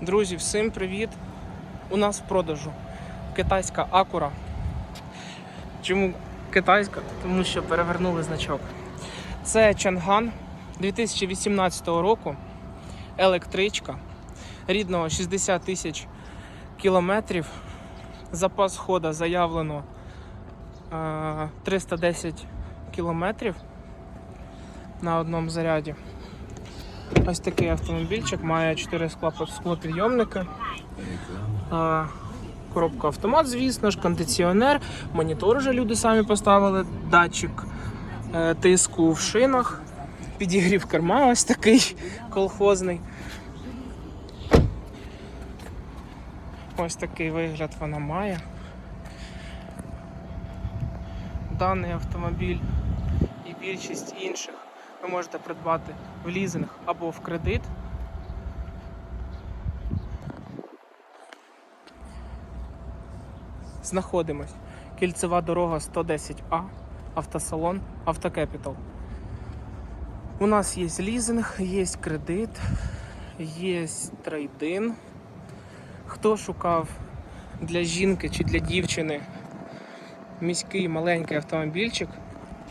Друзі, всім привіт! У нас в продажу китайська акура. Чому китайська? Тому що перевернули значок. Це Чанган 2018 року. Електричка. Рідного 60 тисяч кілометрів. Запас хода заявлено е, 310 кілометрів на одному заряді. Ось такий автомобільчик, має 4 склопідйомники. Коробка автомат, звісно ж, кондиціонер, монітор вже люди самі поставили, датчик е, тиску в шинах, підігрів керма ось такий колхозний. Ось такий вигляд вона має. Даний автомобіль і більшість інших ви можете придбати в лізинг або в кредит. Знаходимось. Кільцева дорога 110А, автосалон, Автокепітал. У нас є лізинг, є кредит, є трейдин. Хто шукав для жінки чи для дівчини міський маленький автомобільчик,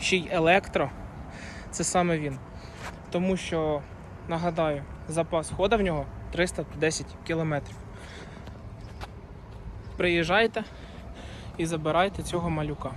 ще й електро, це саме він. Тому що, нагадаю, запас хода в нього 310 кілометрів. Приїжджайте і забирайте цього малюка.